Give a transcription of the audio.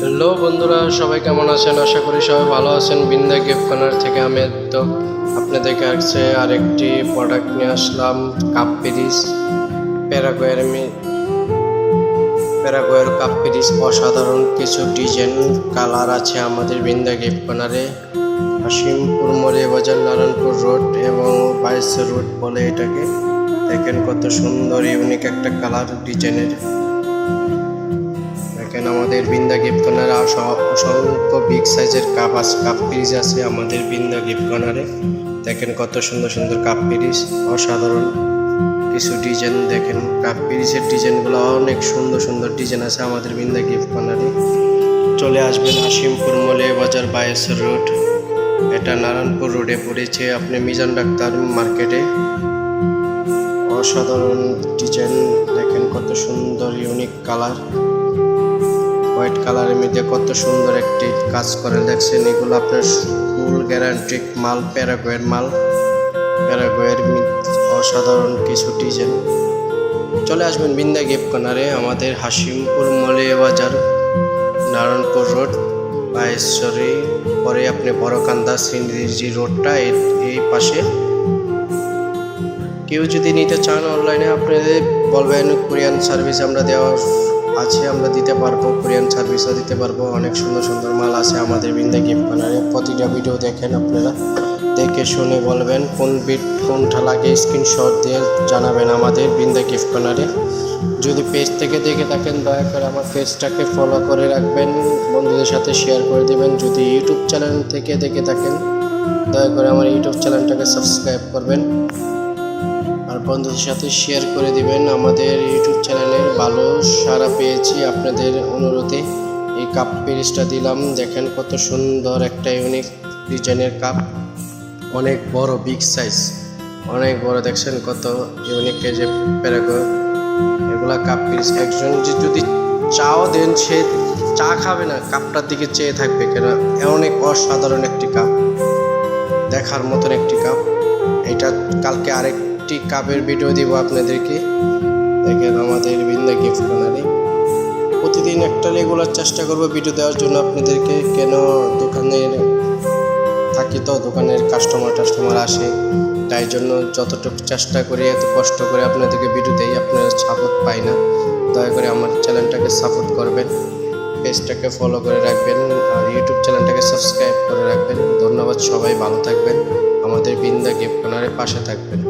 Hello বন্ধুরা, সবাই কেমন আছেন? আশা করি সবাই ভালো আছেন। বিন্দা গিফট কর্নার থেকে আমি তো আপনাদেরকে আসছে আরেকটি প্রোডাক্ট নিয়ে আসলাম কাপ পিরিস প্যারাগোয়ের মি, প্যারাগোয়ের কাপ পিরিস অসাধারণ কিছু ডিজাইন কালার আছে আমাদের বিন্দা গিফট কর্নারে। হাসিমপুর মরিয়া বাজার নারায়ণপুর রোড এবং বাইশ রোড বলে এটাকে। দেখেন কত সুন্দর ইউনিক একটা কালার ডিজাইনের দেখেন, আমাদের বিন্দা গিফট কর্নারে অসংখ্য বিগ সাইজের কাপ আছে কাপ পিরিজ আছে আমাদের বিন্দা গিফট কর্নারে দেখেন কত সুন্দর সুন্দর কাপ পিরিজ অসাধারণ। কিছু ডিজাইন দেখেন কাপ পিরিজের ডিজাইনগুলো অনেক সুন্দর সুন্দর ডিজাইন আছে আমাদের বিন্দা গিফট কর্নারে চলে আসবেন হাসিমপুর মলে বাজার বাইশের রোড। এটা নারায়ণপুর রোডে পড়েছে আপনি মিজান ডাক্তার মার্কেটে। অসাধারণ ডিজাইন দেখেন কত সুন্দর ইউনিক কালার হোয়াইট কালারের মধ্যে কত সুন্দর একটি কাজ করে দেখছেন, এগুলো আপনার ফুল গ্যারান্টিক মাল, প্যারাগোয়ের মাল। প্যারাগোয়ের অসাধারণ কিছু ডিজাইন চলে আসবেন বিন্দা গিফট কর্নারে, আমাদের হাসিমপুর মলিয়া বাজার, নারায়ণপুর রোড বাইশ্বরী পরে আপনি বড়কান্দা সিন্দিজি রোডটা এই পাশে। কেউ যদি নিতে চান অনলাইনে আপনাদের বলবেন, কোরিয়ান সার্ভিস আমরা দেওয়া আছে, আমরা দিতে পারব, কোরিয়ান সার্ভিসও দিতে পারব, অনেক সুন্দর সুন্দর মাল আছে আমাদের বিন্দা গিফট কর্নারে প্রতিটা ভিডিও দেখেন আপনারা, দেখে শুনে বলবেন কোন বিট, কোনটা লাগে, স্ক্রিনশট দিয়ে জানাবেন আমাদের বিন্দা গিফট কর্নারে যদি পেজ থেকে দেখে থাকেন, দয়া করে আমার পেজটাকে ফলো করে রাখবেন, বন্ধুদের সাথে শেয়ার করে দেবেন। যদি ইউটিউব চ্যানেল থেকে দেখে থাকেন, দয়া করে আমার ইউটিউব চ্যানেলটাকে সাবস্ক্রাইব করবেন। বন্ধুদের সাথে শেয়ার করে দিবেন। আমাদের ইউটিউব চ্যানেলের ভালো সাড়া পেয়েছি আপনাদের অনুরোধে। এই কাপ পিরিজটা দিলাম। দেখেন কত সুন্দর একটা ইউনিক ডিজাইনের কাপ অনেক বড় বিগ সাইজ অনেক বড়, দেখছেন কত ইউনিক যে প্যারাগো। এগুলা কাপ পিরিজ একজন যে যদি চাও দেন, সে চা খাবে না কাপটার দিকে চেয়ে থাকবে। কেন অনেক অসাধারণ একটি কাপ দেখার মতন একটি কাপ এটা কালকে আরেকটি কাপের ভিডিও দিব আপনাদেরকে। দেখেন আমাদের বিন্দা গিফট কর্নারে প্রতিদিন একটা রেগুলার চেষ্টা করব ভিডিও দেওয়ার জন্য আপনাদেরকে। কেন দোকানের থাকি তো দোকানের কাস্টমার টাস্টমার আসে। তাই জন্য যতটুকু চেষ্টা করি, এত কষ্ট করে আপনাদেরকে ভিডিও দেই, আপনারা সাপোর্ট পাই না। দয়া করে আমার চ্যানেলটাকে সাপোর্ট করবেন পেজটাকে ফলো করে রাখবেন, আর ইউটিউব চ্যানেলটাকে সাবস্ক্রাইব করে রাখবেন। ধন্যবাদ সবাই, ভালো থাকবেন। আমাদের বিন্দা গিফট কর্নারের পাশে থাকবেন।